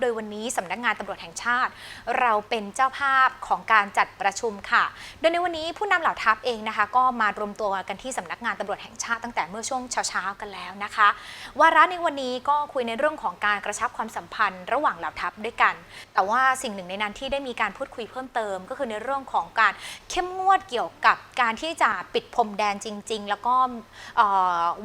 โดยวันนี้สำนักงานตำรวจแห่งชาติ เราเป็นเจ้าภาพของการจัดประชุมค่ะ โดยในวันนี้ผู้นำเหล่าทัพเองนะคะ ก็มารวมตัวกันที่สำนักงานตำรวจแห่งชาติตั้งแต่เมื่อช่วงเช้าๆกันแล้วนะคะวาระในวันนี้ก็คุยในเรื่องของการกระชับความสัมพันธ์ ระหว่างเหล่าทัพด้วยกัน แต่ว่าสิ่งหนึ่งในนั้นที่ได้มีการพูดคุยเพิ่มเติม ก็คือในเรื่องของการเข้มงวดเกี่ยวกับการที่จะปิดพรมแดนจริง ๆ แล้วก็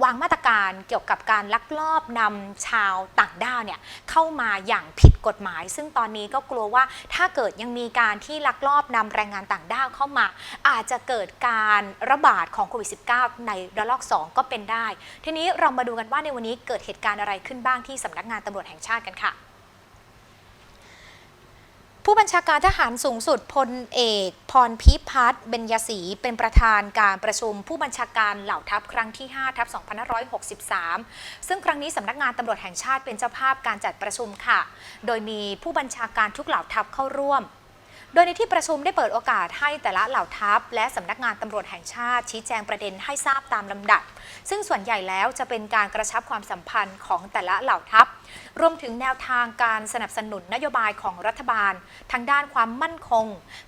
วางมาตรการเกี่ยวกับการลักลอบนำชาวต่างด้าวเนี่ยเข้ามาอย่างผิดิดกฎหมาย ซึ่งตอนนี้ก็กลัวว่าถ้าเกิดยังมีการที่ลักลอบนำแรงงานต่างด้าวเข้ามา อาจจะเกิดการระบาดของโควิด -19 ในระลอก 2 ก็เป็นได้ ทีนี้เรามาดูกันว่าในวันนี้เกิดเหตุการณ์อะไรขึ้นบ้างที่สำนักงานตำรวจแห่งชาติกันค่ะ ผู้บัญชาการทหารสูงสุดพลเอก พรพิพัฒน์เบญยศรีเป็นประธานการประชุมผู้บัญชาการเหล่าทัพครั้งที่5ทัพ2563 ซึ่งครั้งนี้สำนักงานตำรวจแห่งชาติเป็นเจ้าภาพการจัดประชุมค่ะ โดยมีผู้บัญชาการทุกเหล่าทัพเข้าร่วม โดยในที่ประชุมได้เปิดโอกาสให้แต่ละเหล่าทัพ และสำนักงานตำรวจแห่งชาติ ชี้แจงประเด็นให้ทราบตามลำดับ ซึ่งส่วนใหญ่แล้วจะเป็นการกระชับความสัมพันธ์ของแต่ละเหล่าทัพ รวมถึงแนวทางการสนับสนุนนโยบายของรัฐบาล ทางด้านความมั่นคง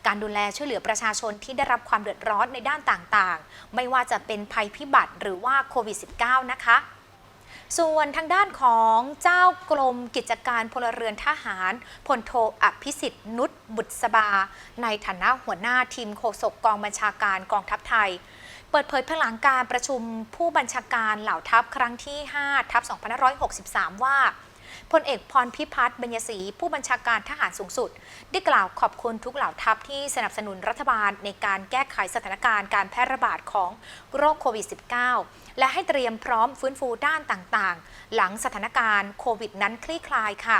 การดูแลช่วยเหลือประชาชนที่ได้รับความเดือดร้อนในด้านต่างๆ ไม่ว่าจะเป็นภัยพิบัติหรือว่าโควิด -19 นะคะ ส่วนทางด้านของเจ้ากรมกิจการพลเรือนทหารพลโทอภิสิทธิ์นุชบุตรสบา ในฐานะหัวหน้าทีมโฆษกกองบัญชาการกองทัพไทย เปิดเผยภายหลังการประชุมผู้บัญชาการเหล่าทัพครั้งที่ 5 ทัพ 2563 ว่า พลเอกพรพิพัฒน์เบญยศรีผู้บัญชาการทหารสูงสุด ได้กล่าวขอบคุณทุกเหล่าทัพที่สนับสนุนรัฐบาลในการแก้ไขสถานการณ์การแพร่ระบาดของโรคโควิด -19 และให้เตรียมพร้อมฟื้นฟูด้านต่างๆ หลังสถานการณ์โควิดนั้นคลี่คลายค่ะ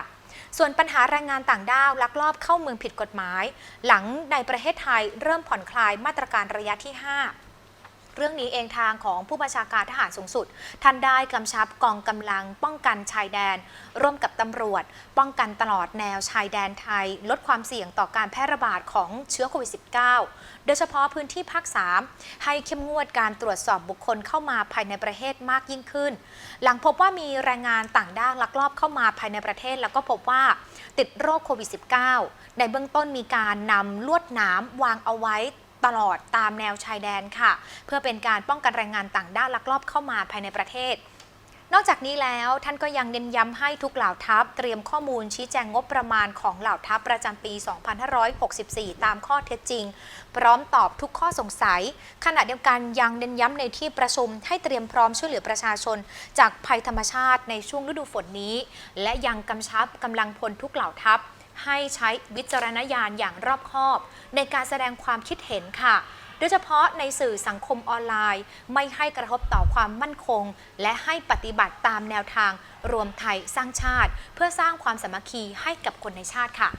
ส่วนปัญหาแรงงานต่างด้าวลักลอบเข้าเมืองผิดกฎหมาย หลังในประเทศไทยเริ่มผ่อนคลายมาตรการระยะที่ 5 เรื่องนี้เองทางของผู้บัญชาการทหารสูงสุด ท่านได้กำชับกองกำลังป้องกันชายแดน ร่วมกับตำรวจ ป้องกันตลอดแนวชายแดนไทย ลดความเสี่ยงต่อการแพร่ระบาดของเชื้อโควิด -19 โดยเฉพาะพื้นที่ภาค 3 ให้เข้มงวดการตรวจสอบบุคคลเข้ามาภายในประเทศมากยิ่งขึ้น หลังพบว่ามีแรงงานต่างด้าวลักลอบเข้ามาภายในประเทศ แล้วก็พบว่าติดโรคโควิด -19 ในเบื้องต้นมีการนำลวดหนามวางเอาไว้ ตลอดตามแนวชายแดนค่ะ เพื่อเป็นการป้องกันแรงงานต่างด้าวลักลอบเข้ามาภายในประเทศ นอกจากนี้แล้วท่านก็ยังเน้นย้ำให้ทุกเหล่าทัพ เตรียมข้อมูลชี้แจงงบประมาณของเหล่าทัพประจำปี 2564 ตามข้อเท็จจริง พร้อมตอบทุกข้อสงสัย ขณะเดียวกันยังเน้นย้ำในที่ประชุมให้เตรียมพร้อมช่วยเหลือประชาชน จากภัยธรรมชาติในช่วงฤดูฝนนี้ และยังกำชับกำลังพลทุกเหล่าทัพ ให้ใช้วิจารณญาณอย่างรอบคอบ ในการแสดงความคิดเห็นค่ะ โดยเฉพาะในสื่อสังคมออนไลน์ ไม่ให้กระทบต่อความมั่นคง และให้ปฏิบัติตามแนวทาง รวมไทยสร้างชาติ เพื่อสร้างความสามัคคีให้กับคนในชาติค่ะ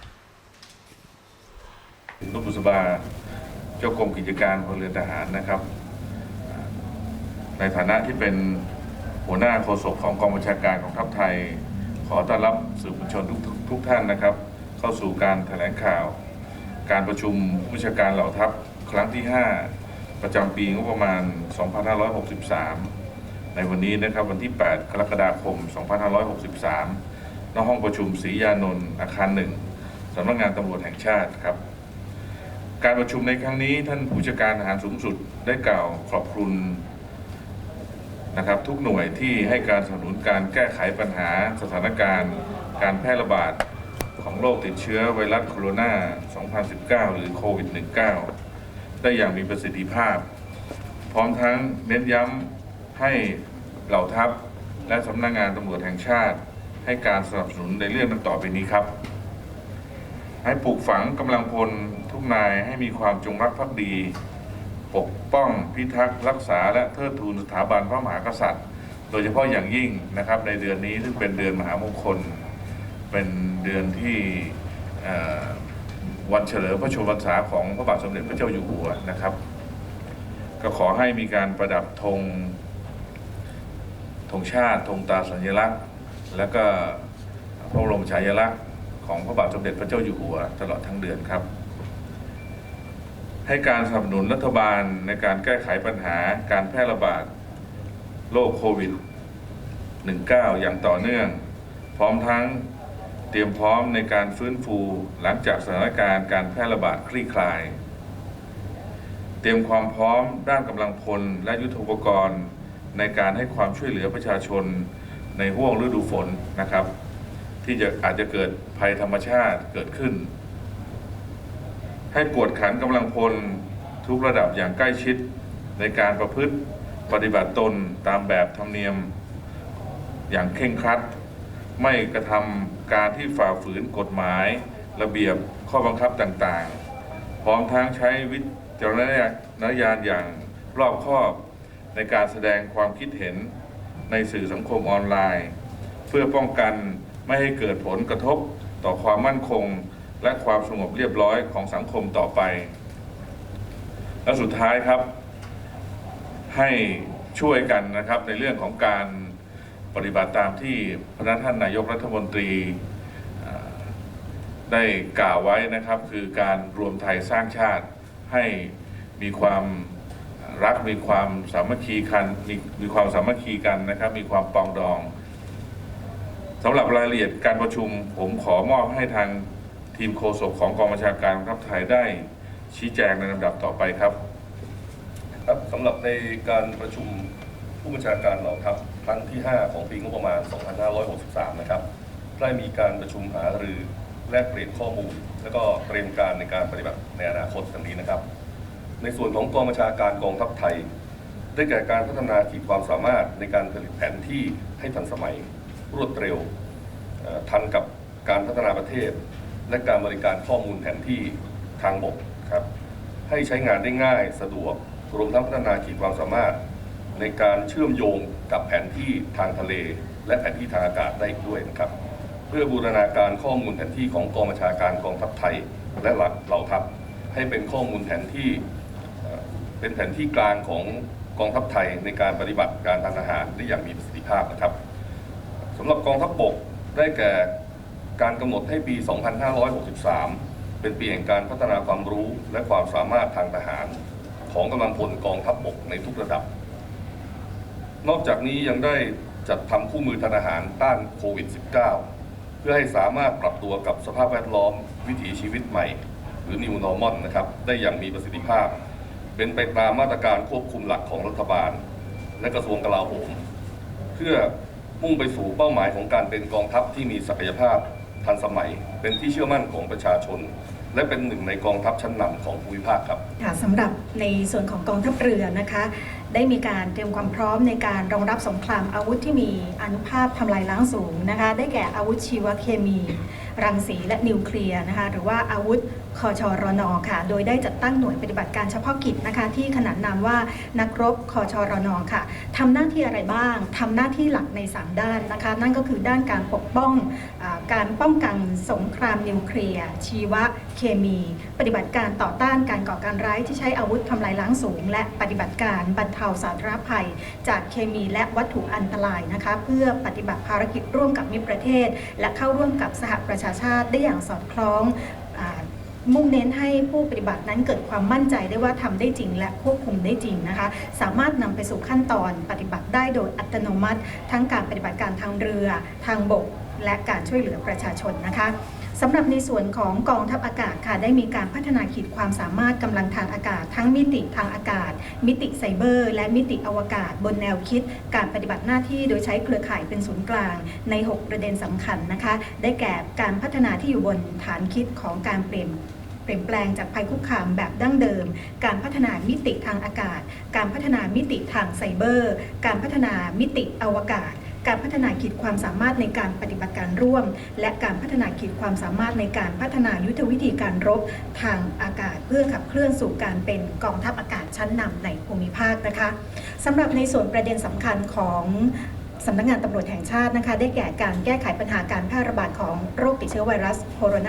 นุบุษบาเจ้ากรมกิจการพลเรือนทหารนะครับ ในฐานะที่เป็นหัวหน้าโฆษกของกองบัญชาการของทัพไทย ขอต้อนรับสื่อมวลชนทุกทุกท่านนะครับ เข้าสู่การแถลงข่าว การประชุมผู้บัญชาการเหล่าทัพครั้งที่ 5 ประจำปีงบประมาณ 2563 ในวันนี้นะครับวันที่ 8 กรกฎาคม 2563 ณ ห้องประชุมศรียานนท์อาคารหนึ่งสำนักงานตำรวจแห่งชาติครับ การประชุมในครั้งนี้ท่านผู้จัดการทหารสูงสุดได้กล่าวขอบคุณนะครับทุกหน่วยที่ให้การสนับสนุนการแก้ไขปัญหาสถานการณ์ การแพร่ระบาด ของโรคติดเชื้อไวรัสโคโรนา 2019 หรือโควิด -19 ได้อย่างมีประสิทธิภาพ พร้อมทั้งเน้นย้ำให้เหล่าทัพ และสำนักงงานตำรวจแห่งชาติ ให้การสนับสนุนในเรื่องดังต่อไปนี้ครับ ให้ปลูกฝังกำลังพลทุกนายให้มีความจงรักภักดี ปกป้องพิทักษ์รักษาและเทิดทูนสถาบันพระมหากษัตริย์ โดยเฉพาะอย่างยิ่งนะครับในเดือนนี้ซึ่งเป็นเดือนมหามงคลเป็น เดือนที่วันเฉลิมพระชนมพรรษาของพระบาทสมเด็จพระเจ้าอยู่หัวนะครับ ก็ขอให้มีการประดับธงธงชาติธงตาสัญลักษณ์ และก็พระบรมฉายาลักษณ์ของพระบาทสมเด็จพระเจ้าอยู่หัวตลอดทั้งเดือนครับ ให้การสนับสนุนรัฐบาลในการแก้ไขปัญหาการแพร่ระบาดโรคโควิด 19 อย่างต่อเนื่อง พร้อมทั้ง เตรียมพร้อมในการฟื้นฟูหลังจากสถานการณ์การแพร่ระบาดคลี่คลาย เตรียมความพร้อมด้านกำลังพลและยุทธปกรณ์ในการให้ความช่วยเหลือประชาชนในห่วงฤดูฝนนะครับ ที่จะอาจจะเกิดภัยธรรมชาติเกิดขึ้น ให้กวดขันกำลังพลทุกระดับอย่างใกล้ชิดในการประพฤติปฏิบัติตนตามแบบธรรมเนียม อย่างเคร่งครัด ไม่กระทำ การที่ฝ่าฝืนกฎหมาย ระเบียบข้อบังคับต่างๆ พร้อมทั้งใช้วิจารณญาณอย่างรอบคอบ ในการแสดงความคิดเห็นในสื่อสังคมออนไลน์ เพื่อป้องกันไม่ให้เกิดผลกระทบต่อความมั่นคง และความสงบเรียบร้อยของสังคมต่อไป และสุดท้ายครับ ให้ช่วยกันนะครับในเรื่องของการ ปฏิบัติตามที่พระท่านนายกรัฐมนตรีได้กล่าวไว้นะครับ คือการรวมไทยสร้างชาติให้มีความรักมีความสามัคคีกันมีมีความสามัคคีกันนะครับ มีความปองดองสำหรับรายละเอียดการประชุม ผมขอมอบให้ทางทีมโฆษกของกองบัญชาการทัพไทยได้ชี้แจงในลำดับต่อไปครับ ครับสำหรับในการประชุมผู้บัญชาการเหล่าทัพ รั้งที่ 5 ของปีงบประมาณ 2563 นะครับ ได้มีการประชุมหารือแลกเปลี่ยนข้อมูล และก็เตรียมการในการปฏิบัติในอนาคตดังนี้นะครับ ในส่วนของกองบัญชาการกองทัพไทย ได้แก่การพัฒนาขีดความสามารถในการผลิตแผนที่ให้ทันสมัย รวดเร็วทันกับการพัฒนาประเทศ และการบริการข้อมูลแผนที่ทางบกครับให้ใช้งานได้ง่ายสะดวกรวมทั้งพัฒนาขีดความสามารถ ในการเชื่อมโยงกับแผนที่ทางทะเล และแผนที่ทางอากาศได้อีกด้วยนะครับ เพื่อบูรณาการข้อมูลแผนที่ของกองบัญชาการกองทัพไทย และหลักเหล่าทัพให้เป็นข้อมูลแผนที่เอ่อเป็นแผนที่กลางของกองทัพไทยในการปฏิบัติการทางทหารได้อย่างมีประสิทธิภาพนะครับสำหรับกองทัพบกได้แก่การกำหนดให้ปี 2563 เป็นปีแห่งการพัฒนาความรู้และความสามารถทางทหาร ของกำลังพลกองทัพบกในทุกระดับ นอกจากนี้ยังได้จัดทำคู่มือทางทหารต้านโควิด -19 เพื่อให้สามารถปรับตัวกับสภาพแวดล้อมวิถีชีวิตใหม่ หรือ New Normal นะครับ ได้อย่างมีประสิทธิภาพ เป็นไปตามมาตรการควบคุมหลักของรัฐบาล และกระทรวงกลาโหม เพื่อมุ่งไปสู่เป้าหมายของการเป็นกองทัพที่มีศักยภาพทันสมัย เป็นที่เชื่อมั่นของประชาชน และเป็นหนึ่งในกองทัพชั้นนำของภูมิภาคครับค่ะสำหรับในส่วนของกองทัพเรือนะคะ ได้มีการเตรียมความพร้อมในการรองรับสงครามอาวุธที่มีอนุภาพทำลายล้างสูงนะคะได้แก่อาวุธชีวเคมี รังสีและนิวเคลียร์นะคะหรือว่าอาวุธคอชอรนอค่ะ โดยได้จัดตั้งหน่วยปฏิบัติการเฉพาะกิจนะคะ ที่ขนานนามว่านักรบคอชอรนอค่ะทำหน้าที่อะไรบ้างทำหน้าที่หลักใน 3 ด้านนะคะ นั่นก็คือด้านการปกป้องอา การป้องกันสงครามนิวเคลียร์ ชีวเคมี ปฏิบัติการต่อต้านการก่อการร้ายที่ใช้อาวุธทำลายล้างสูง และปฏิบัติการบรรเทาสาธารณภัย จากเคมีและวัตถุอันตรายนะคะเพื่อปฏิบัติภารกิจร่วมกับมิตรประเทศ และเข้าร่วมกับสหประชาชาติได้อย่างสอดคล้องมุ่งเน้นให้ผู้ปฏิบัตินั้นเกิดความมั่นใจได้ว่าทำได้จริง และควบคุมได้จริงนะคะ สามารถนำไปสู่ขั้นตอนปฏิบัติได้โดยอัตโนมัติ ทั้งการปฏิบัติการทางเรือ ทางบก และการช่วยเหลือประชาชนนะคะสำหรับในส่วนของกองทัพอากาศค่ะได้มีการพัฒนาขีดความสามารถกำลังทางอากาศ ทั้งมิติทางอากาศ มิติไซเบอร์ และมิติอวกาศ บนแนวคิด การปฏิบัติหน้าที่โดยใช้เครือข่ายเป็นศูนย์กลาง ใน 6 ประเด็นสำคัญนะคะ ได้แก่การพัฒนาที่อยู่บนฐานคิดของการเปลี่ยนเปลี่ยนแปลงจากภัยคุกคามแบบดั้งเดิม การพัฒนามิติทางอากาศ การพัฒนามิติทางไซเบอร์ การพัฒนามิติอวกาศ การพัฒนาขีดความสามารถในการปฏิบัติการร่วม และการพัฒนาขีดความสามารถในการพัฒนายุทธวิธีการรบทางอากาศเพื่อขับเคลื่อนสู่การเป็นกองทัพอากาศชั้นนำในภูมิภาคนะคะสำหรับในส่วนประเด็นสำคัญของสำนักงานตำรวจแห่งชาตินะคะ ได้แก่การแก้ไขปัญหาการแพร่ระบาดของโรคติดเชื้อไวรัสโคโรน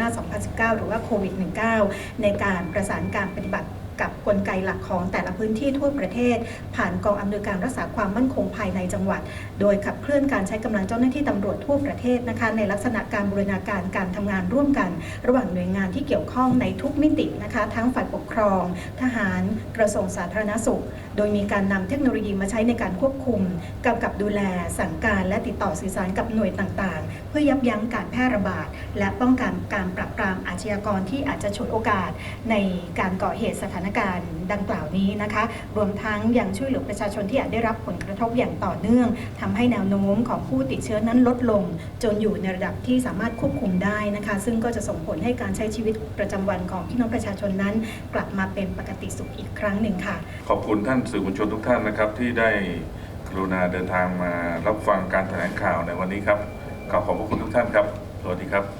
า 2019 หรือว่าโควิด -19 ในการประสานการปฏิบัติ กับกลไกหลักของแต่ละพื้นที่ทั่วประเทศ ผ่านกองอำนวยการรักษาความมั่นคงภายในจังหวัด โดยขับเคลื่อนการใช้กำลังเจ้าหน้าที่ตำรวจทั่วประเทศนะคะในลักษณะการบูรณาการการทำงานร่วมกัน ระหว่างหน่วยงานที่เกี่ยวข้องในทุกมิตินะคะทั้งฝ่ายปกครอง ทหาร กระทรวงสาธารณสุข โดยมีการนำเทคโนโลยีมาใช้ในการควบคุมกำกับดูแล สั่งการและติดต่อสื่อสารกับหน่วยต่างๆ เพื่อยับยั้งการแพร่ระบาด และป้องกันการปราบปรามอาชญากรที่อาจจะฉวยโอกาสในการก่อเหตุสถานการณ์ดังกล่าวนี้นะคะ รวมทั้งยังช่วยเหลือประชาชนที่อาจได้รับผลกระทบอย่างต่อเนื่องทำให้แนวโน้มของผู้ติดเชื้อนั้นลดลง จนอยู่ในระดับที่สามารถควบคุมได้นะคะ ซึ่งก็จะส่งผลให้การใช้ชีวิตประจำวันของพี่น้องประชาชนนั้น กลับมาเป็นปกติสุขอีกครั้งหนึ่งค่ะ ขอบคุณท่านสื่อมวลชนทุกท่านนะครับที่ได้กรุณาเดินทางมารับฟังการแถลงข่าวในวันนี้ครับขอขอบพระคุณทุกท่านครับ สวัสดีครับ